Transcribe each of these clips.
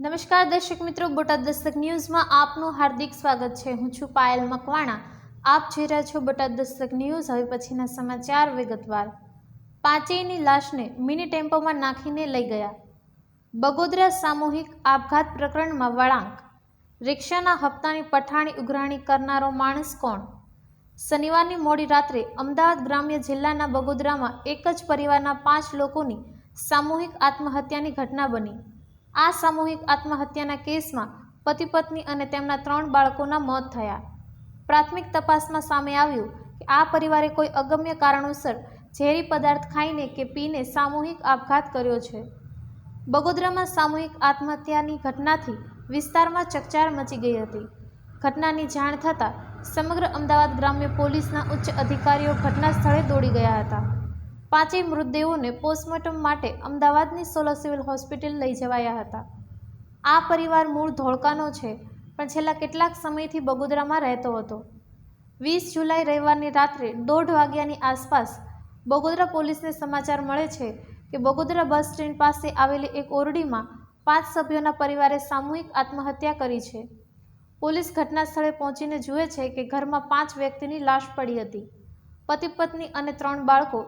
નમસ્કાર દર્શક મિત્રો, બોટાદ દસ્તક ન્યૂઝમાં આપનું હાર્દિક સ્વાગત છે. હું છું પાયલ મકવાણા. આપ જોઈ રહ્યા છો બોટાદ દસ્તક ન્યૂઝ. હવે પછીના સમાચાર વિગતવાર. પાંચેયની લાશને મિની ટેમ્પોમાં નાખીને લઈ ગયા. બગોદરા સામૂહિક આપઘાત પ્રકરણમાં વળાંક. રિક્ષાના હપ્તાની પઠાણી ઉઘરાણી કરનારો માણસ કોણ? શનિવારની મોડી રાત્રે અમદાવાદ ગ્રામ્ય જિલ્લાના બગોદરામાં એક જ પરિવારના પાંચ લોકોની સામૂહિક આત્મહત્યાની ઘટના બની. આ સામૂહિક આત્મહત્યાના કેસમાં પતિ પત્ની અને તેમના ત્રણ બાળકોના મોત થયા. પ્રાથમિક તપાસમાં સામે આવ્યું કે આ પરિવારે કોઈ અગમ્ય કારણોસર ઝેરી પદાર્થ ખાઈને કે પીને સામૂહિક આપઘાત કર્યો છે. બગોદરામાં સામૂહિક આત્મહત્યાની ઘટનાથી વિસ્તારમાં ચકચાર મચી ગઈ હતી. ઘટનાની જાણ થતાં સમગ્ર અમદાવાદ ગ્રામ્ય પોલીસના ઉચ્ચ અધિકારીઓ ઘટના સ્થળે દોડી ગયા હતા. પાંચેય મૃતદેહોને પોસ્ટમોર્ટમ માટે અમદાવાદની સોલો સિવિલ હોસ્પિટલ લઈ જવાયા હતા. આ પરિવાર મૂળ ધોળકાનો છે, પણ છેલ્લા કેટલાક સમયથી બગોદરામાં રહેતો હતો. વીસ જુલાઈ રવિવારની રાત્રે દોઢ વાગ્યાની આસપાસ બગોદરા પોલીસને સમાચાર મળે છે કે બગોદરા બસ સ્ટેન્ડ પાસે આવેલી એક ઓરડીમાં પાંચ સભ્યોના પરિવારે સામૂહિક આત્મહત્યા કરી છે. પોલીસ ઘટના સ્થળે પહોંચીને જુએ છે કે ઘરમાં પાંચ વ્યક્તિની લાશ પડી હતી. પતિ પત્ની અને ત્રણ બાળકો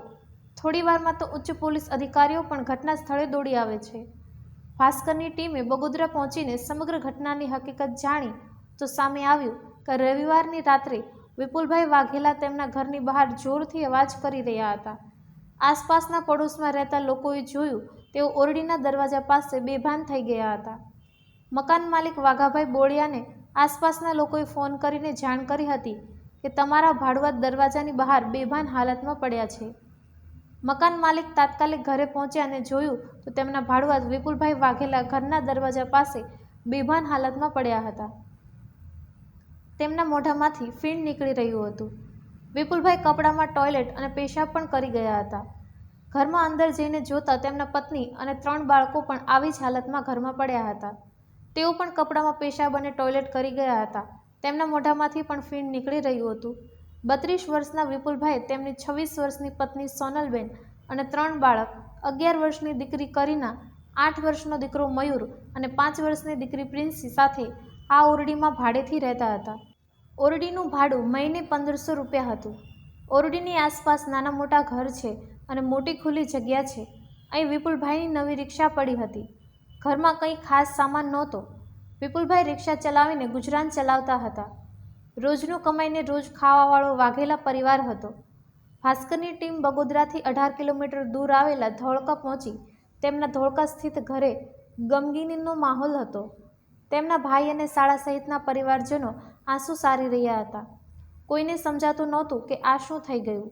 થોડી વારમાં તો ઉચ્ચ પોલીસ અધિકારીઓ પણ ઘટના સ્થળે દોડી આવે છે. ભાસ્કરની ટીમે બગોદરા પહોંચીને સમગ્ર ઘટનાની હકીકત જાણી તો સામે આવ્યું કે રવિવારની રાત્રે વિપુલભાઈ વાઘેલા તેમના ઘરની બહાર જોરથી અવાજ કરી રહ્યા હતા. આસપાસના પડોશમાં રહેતા લોકોએ જોયું, તેઓ ઓરડીના દરવાજા પાસે બેભાન થઈ ગયા હતા. મકાન માલિક વાઘાભાઈ બોળિયાને આસપાસના લોકોએ ફોન કરીને જાણ કરી હતી કે તમારા ભાડુઆત દરવાજાની બહાર બેભાન હાલતમાં પડ્યા છે. મકાન માલિક તાત્કાલિક ઘરે પહોંચ્યા અને જોયું તો તેમના ભાડુઆત વિપુલભાઈ વાઘેલા ઘરના દરવાજા પાસે બેભાન હાલતમાં પડ્યા હતા. તેમના મોઢામાંથી ફીણ નીકળી રહ્યું હતું. વિપુલભાઈ કપડામાં ટોયલેટ અને પેશાબ પણ કરી ગયા હતા. ઘરમાં અંદર જઈને જોતા તેમના પત્ની અને ત્રણ બાળકો પણ આવી જ હાલતમાં ઘરમાં પડ્યા હતા. તેઓ પણ કપડામાં પેશાબ અને ટોયલેટ કરી ગયા હતા. તેમના મોઢામાંથી પણ ફીણ નીકળી રહ્યું હતું. બત્રીસ વર્ષના વિપુલભાઈ, તેમની છવ્વીસ વર્ષની પત્ની સોનલબેન અને ત્રણ બાળક, અગિયાર વર્ષની દીકરી કરીના, આઠ વર્ષનો દીકરો મયુર અને પાંચ વર્ષની દીકરી પ્રિન્સી સાથે આ ઓરડીમાં ભાડેથી રહેતા હતા. ઓરડીનું ભાડું મહિને પંદરસો રૂપિયા હતું. ઓરડીની આસપાસ નાના મોટા ઘર છે અને મોટી ખુલ્લી જગ્યા છે. અહીં વિપુલભાઈની નવી રિક્ષા પડી હતી. ઘરમાં કંઈ ખાસ સામાન નહોતો. વિપુલભાઈ રિક્ષા ચલાવીને ગુજરાન ચલાવતા હતા. રોજનું કમાઈને રોજ ખાવાવાળો વાઘેલા પરિવાર હતો. ભાસ્કરની ટીમ બગોદરાથી અઢાર કિલોમીટર દૂર આવેલા ધોળકા પહોંચી તેમના ધોળકા સ્થિત ઘરે ગમગીનીનો માહોલ હતો. તેમના ભાઈ અને શાળા સહિતના પરિવારજનો આંસુ સારી રહ્યા હતા. કોઈને સમજાતું નહોતું કે આ શું થઈ ગયું.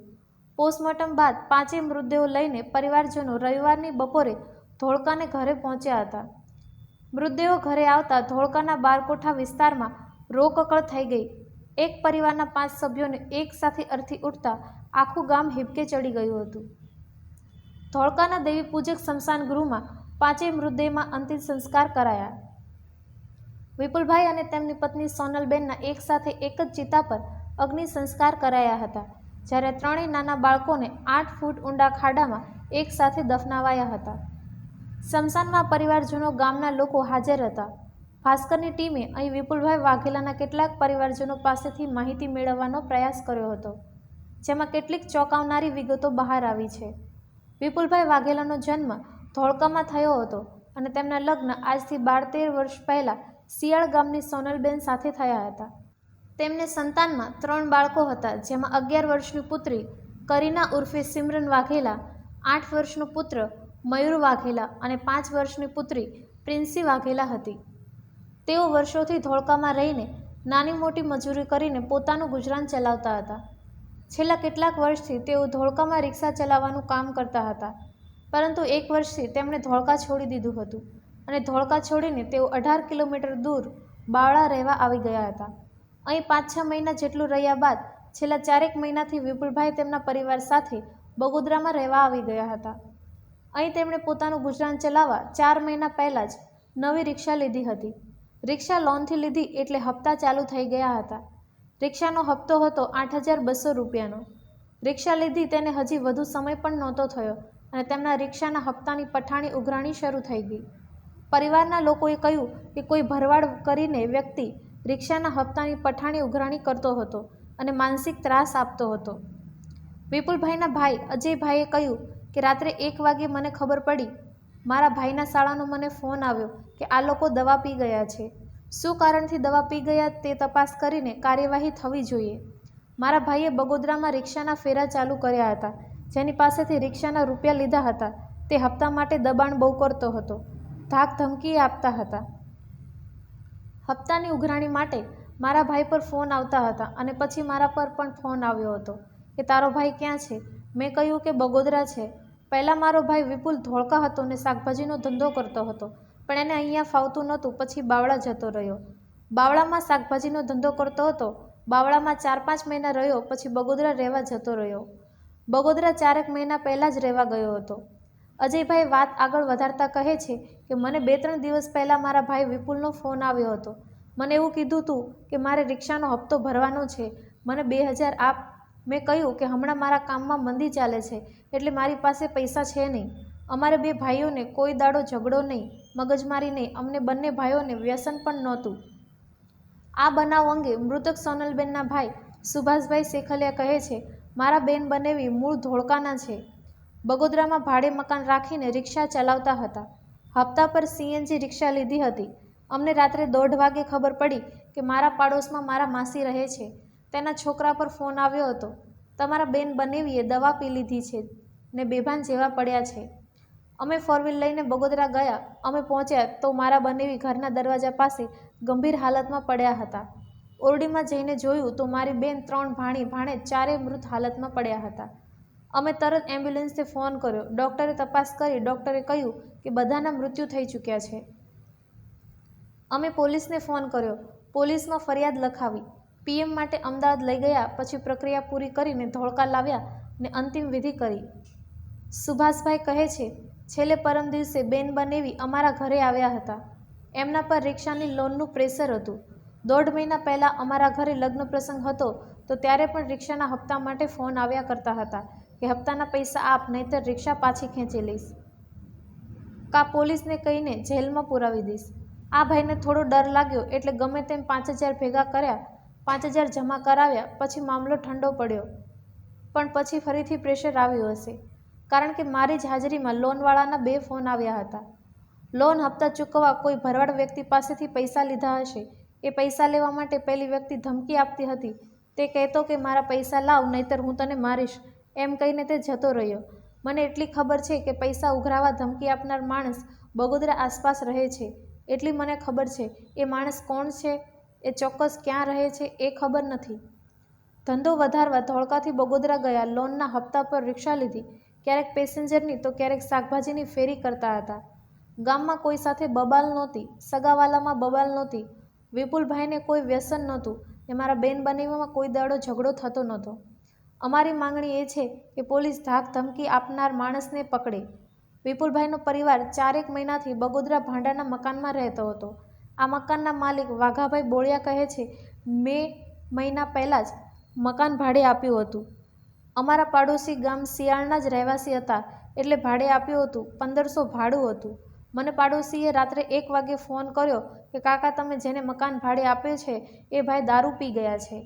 પોસ્ટમોર્ટમ બાદ પાંચેય મૃતદેહો લઈને પરિવારજનો રવિવારની બપોરે ધોળકાને ઘરે પહોંચ્યા હતા. મૃતદેહો ઘરે આવતા ધોળકાના બારકોઠા વિસ્તારમાં રોકકળ થઈ ગઈ. એક પરિવારના પાંચ સભ્યોને એક સાથે અર્થી ઉઠતા આખું ગામ હિબકે ચડી ગયું હતું. ધોળકાના દેવી પૂજક સ્મશાન ગૃહમાં પાંચેય મૃતદેહમાં અંતિમ સંસ્કાર કરાયા. વિપુલભાઈ અને તેમની પત્ની સોનલબેનના એક સાથે એક જ ચિતા પર અગ્નિ સંસ્કાર કરાયા હતા, જ્યારે ત્રણેય નાના બાળકોને આઠ ફૂટ ઊંડા ખાડામાં એક સાથે દફનાવાયા હતા. સ્મશાનમાં પરિવારજનો ગામના લોકો હાજર હતા. ભાસ્કરની ટીમે અહીં વિપુલભાઈ વાઘેલાના કેટલાક પરિવારજનો પાસેથી માહિતી મેળવવાનો પ્રયાસ કર્યો હતો, જેમાં કેટલીક ચોંકાવનારી વિગતો બહાર આવી છે. વિપુલભાઈ વાઘેલાનો જન્મ ધોળકામાં થયો હતો અને તેમના લગ્ન આજથી બાર તેર વર્ષ પહેલાં શિયાળ ગામની સોનલબેન સાથે થયા હતા. તેમને સંતાનમાં ત્રણ બાળકો હતા, જેમાં અગિયાર વર્ષની પુત્રી કરીના ઉર્ફે સિમરન વાઘેલા, આઠ વર્ષનો પુત્ર મયુર વાઘેલા અને પાંચ વર્ષની પુત્રી પ્રિન્સી વાઘેલા હતી. તેઓ વર્ષોથી ધોળકામાં રહીને નાની મોટી મજૂરી કરીને પોતાનું ગુજરાન ચલાવતા હતા. છેલ્લા કેટલાક વર્ષથી તેઓ ધોળકામાં રિક્ષા ચલાવવાનું કામ કરતા હતા, પરંતુ એક વર્ષથી તેમણે ધોળકા છોડી દીધું હતું અને ધોળકા છોડીને તેઓ અઢાર કિલોમીટર દૂર બાવળા રહેવા આવી ગયા હતા. અહીં પાંચ છ મહિના જેટલું રહ્યા બાદ છેલ્લા ચારેક મહિનાથી વિપુલભાઈ તેમના પરિવાર સાથે બગોદરામાં રહેવા આવી ગયા હતા. અહીં તેમણે પોતાનું ગુજરાન ચલાવવા ચાર મહિના પહેલાં જ નવી રિક્ષા લીધી હતી. રિક્ષા લોનથી લીધી એટલે હપ્તા ચાલુ થઈ ગયા હતા. રિક્ષાનો હપ્તો હતો આઠ હજાર બસો રૂપિયાનો. રિક્ષા લીધી તેને હજી વધુ સમય પણ નહોતો થયો અને તેમના રિક્ષાના હપ્તાની પઠાણી ઉઘરાણી શરૂ થઈ ગઈ. પરિવારના લોકોએ કહ્યું કે કોઈ ભરવાડ કરીને વ્યક્તિ રિક્ષાના હપ્તાની પઠાણી ઉઘરાણી કરતો હતો અને માનસિક ત્રાસ આપતો હતો. વિપુલભાઈના ભાઈ અજયભાઈએ કહ્યું કે રાત્રે એક વાગ્યે મને ખબર પડી મારા ભાઈના શાળાનો મને ફોન આવ્યો કે આ લોકો દવા પી ગયા છે. શું કારણથી દવા પી ગયા તે તપાસ કરીને કાર્યવાહી થવી જોઈએ? મારા ભાઈએ બગોદરામાં રિક્ષાના ફેરા ચાલુ કર્યા હતા, જેની પાસેથી રિક્ષાના રૂપિયા લીધા હતા. તે હપ્તા માટે દબાણ બહુ કરતો હતો. ધાક ધમકી આપતા હતા. હપ્તાની ઉઘરાણી માટે મારા ભાઈ પર ફોન આવતા હતા અને પછી મારા પર પણ ફોન આવ્યો હતો કે તારો ભાઈ ક્યાં છે? મેં કહ્યું કે બગોદરા છે. પહેલાં મારો ભાઈ વિપુલ ધોળકા હતો ને શાકભાજીનો ધંધો કરતો હતો, પણ એને અહીંયા ફાવતું નહોતું, પછી બાવળા જતો રહ્યો. બાવળામાં શાકભાજીનો ધંધો કરતો હતો, બાવળામાં ચાર પાંચ મહિના રહ્યો, પછી બગોદરા રહેવા જતો રહ્યો. બગોદરા ચારેક મહિના પહેલાં જ રહેવા ગયો હતો. અજયભાઈ વાત આગળ વધારતા કહે છે કે, મને બે ત્રણ દિવસ પહેલાં મારા ભાઈ વિપુલનો ફોન આવ્યો હતો. મને એવું કીધું હતું કે મારે રિક્ષાનો હપ્તો ભરવાનો છે. મને બે હજાર આપ મેં કહ્યું કે હમણાં મારા કામમાં મંદી ચાલે છે, એટલે મારી પાસે પૈસા છે નહીં. અમારે બે ભાઈઓને કોઈ દાડો ઝઘડો નહીં, મગજમારી નહીં. અમને બંને ભાઈઓને વ્યસન પણ નહોતું. આ બનાવ અંગે મૃતક સોનલબેનના ભાઈ સુભાષભાઈ શેખલિયા કહે છે, મારા બેન બનેવી મૂળ ધોળકાના છે. બગોદરામાં ભાડે મકાન રાખીને રિક્ષા ચલાવતા હતા. હપ્તા પર સીએનજી રિક્ષા લીધી હતી. અમને રાત્રે દોઢ વાગે ખબર પડી કે મારા પાડોશમાં મારા માસી રહે છે. તેના છોકરા પર ફોન આવ્યો હતો. તમારા બેન બનેવીએ, દવા પી લીધી છે ને બેભાન જેવા પડ્યા છે. અમે ફોર વ્હીલ લઈને બગોદરા ગયા. અમે પહોંચ્યા તો મારા બનેવી ઘરના દરવાજા પાસે ગંભીર હાલતમાં પડ્યા હતા. ઓરડીમાં જઈને જોયું તો મારી બેન ત્રણ ભાણી ભાણે ચારેય મૃત હાલતમાં પડ્યા હતા. અમે તરત એમ્બ્યુલન્સને ફોન કર્યો. ડૉક્ટરે તપાસ કરી ડૉક્ટરે કહ્યું કે બધાના મૃત્યુ થઈ ચૂક્યા છે. અમે પોલીસને ફોન કર્યો. પોલીસમાં ફરિયાદ લખાવી. પીએમ માટે અમદાવાદ લઈ ગયા, પછી પ્રક્રિયા પૂરી કરીને ધોળકા લાવ્યા ને અંતિમ વિધિ કરી. સુભાષભાઈ કહે છે, છેલ્લે પરમ દિવસે બેન બનેવી અમારા ઘરે આવ્યા હતા. એમના પર રિક્ષાની લોનનું પ્રેશર હતું. દોઢ મહિના પહેલાં અમારા ઘરે લગ્ન પ્રસંગ હતો, તો ત્યારે પણ રિક્ષાના હપ્તા માટે ફોન આવ્યા કરતા હતા કે હપ્તાના પૈસા આપ, નહીંતર રિક્ષા પાછી ખેંચી લઈશ. કા પોલીસને કહીને જેલમાં પુરાવી દઈશ. આ ભાઈને થોડો ડર લાગ્યો, એટલે ગમે તેમ પાંચ હજાર ભેગા કર્યા પાંચ હજાર જમા કરાવ્યા, પછી મામલો ઠંડો પડ્યો. પણ પછી ફરીથી પ્રેશર આવ્યું હશે. કારણ કે મારી જ હાજરીમાં લોનવાળાના બે ફોન આવ્યા હતા. લોન હપ્તા ચૂકવવા કોઈ ભરવાડ વ્યક્તિ પાસેથી પૈસા લીધા હશે. એ પૈસા લેવા માટે પેલી વ્યક્તિ ધમકી આપતી હતી. તે કહેતો કે, મારા પૈસા લાવ, નહીતર હું તને મારીશ. એમ કહીને તે જતો રહ્યો. મને એટલી ખબર છે કે પૈસા ઉઘરાવા ધમકી આપનાર માણસ બગોદરા આસપાસ રહે છે. એટલી મને ખબર છે, એ માણસ કોણ છે? એ ચોક્કસ ક્યાં રહે છે એ ખબર નથી. ધંધો વધારવા ધોળકાથી બગોદરા ગયા, લોનના હપ્તા પર રિક્ષા લીધી, ક્યારેક પેસેન્જરની તો ક્યારેક શાકભાજીની ફેરી કરતા હતા. ગામમાં કોઈ સાથે બબાલ નહોતી, સગાવાલામાં બબાલ નહોતી, વિપુલભાઈને કોઈ વ્યસન નહોતું, ને મારા બેન બનેવામાં કોઈ દાડો ઝઘડો થતો નહોતો. અમારી માંગણી એ છે કે પોલીસ ધાક ધમકી આપનાર માણસને પકડે. વિપુલભાઈનો પરિવાર ચારેક મહિનાથી બગોદરા ભાંડાના મકાનમાં રહેતો હતો. આ મકાનના માલિક વાઘાભાઈ બોળિયા કહે છે, મે મહિના પહેલાં જ મકાન ભાડે આપ્યું હતું. અમારા પાડોશી ગામ શિયાળના જ રહેવાસી હતા, એટલે ભાડે આપ્યું હતું પંદરસો ભાડું હતું. મને પાડોશીએ રાત્રે એક વાગે ફોન કર્યો કે, કાકા, તમે જેને મકાન ભાડે આપે છે, એ ભાઈ દારૂ પી ગયા છે.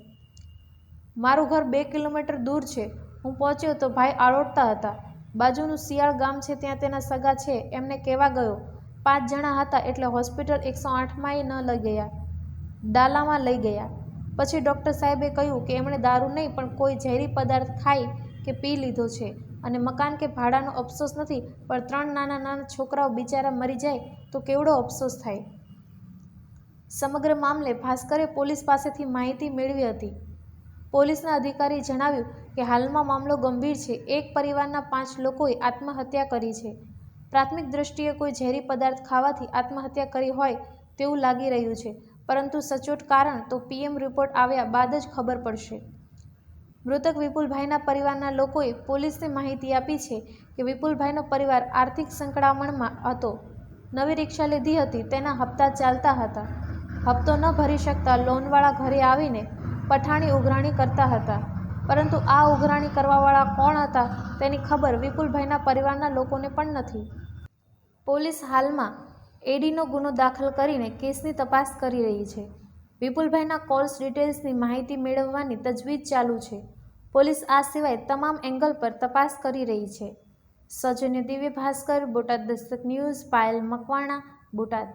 મારું ઘર બે કિલોમીટર દૂર છે. હું પહોંચ્યો તો ભાઈ આળોટતા હતા. બાજુનું શિયાળ ગામ છે, ત્યાં તેના સગા છે. એમને કહેવા ગયો પાંચ જણા હતા એટલે હોસ્પિટલ એકસો આઠમાંય ન લઈ ગયા. ડાલામાં લઈ ગયા. પછી ડૉક્ટર સાહેબે કહ્યું કે એમણે દારૂ નહીં, પણ કોઈ ઝેરી પદાર્થ ખાઈ કે પી લીધો છે. અને મકાન કે ભાડાનો અફસોસ નથી, પણ ત્રણ નાના નાના છોકરાઓ બિચારા મરી જાય તો કેવડો અફસોસ થાય? સમગ્ર મામલે ભાસ્કરે પોલીસ પાસેથી માહિતી મેળવી હતી. પોલીસના અધિકારીએ જણાવ્યું કે હાલમાં મામલો ગંભીર છે. એક પરિવારના પાંચ લોકોએ આત્મહત્યા કરી છે. પ્રાથમિક દૃષ્ટિએ કોઈ ઝેરી પદાર્થ ખાવાથી આત્મહત્યા કરી હોય તેવું લાગી રહ્યું છે. પરંતુ સચોટ કારણ તો પીએમ રિપોર્ટ આવ્યા બાદ જ ખબર પડશે. મૃતક વિપુલભાઈના પરિવારના લોકોએ પોલીસને માહિતી આપી છે કે વિપુલભાઈનો પરિવાર આર્થિક સંકળામણમાં હતો. નવી રિક્ષા લીધી હતી, તેના હપ્તા ચાલતા હતા. હપ્તો ન ભરી શકતા લોનવાળા ઘરે આવીને પઠાણી ઉઘરાણી કરતા હતા. પરંતુ આ ઉઘરાણી કરવાવાળા કોણ હતા તેની ખબર વિપુલભાઈના પરિવારના લોકોને પણ નથી. પોલીસ હાલમાં એડીનો ગુનો દાખલ કરીને કેસની તપાસ કરી રહી છે. વિપુલભાઈના કોલ્સ ડિટેલ્સની માહિતી મેળવવાની તજવીજ ચાલુ છે. પોલીસ આ સિવાય તમામ એંગલ પર તપાસ કરી રહી છે. સૌજન્ય દિવ્ય ભાસ્કર, બોટાદ દસ્તક ન્યૂઝ, પાયલ મકવાણા, બોટાદ.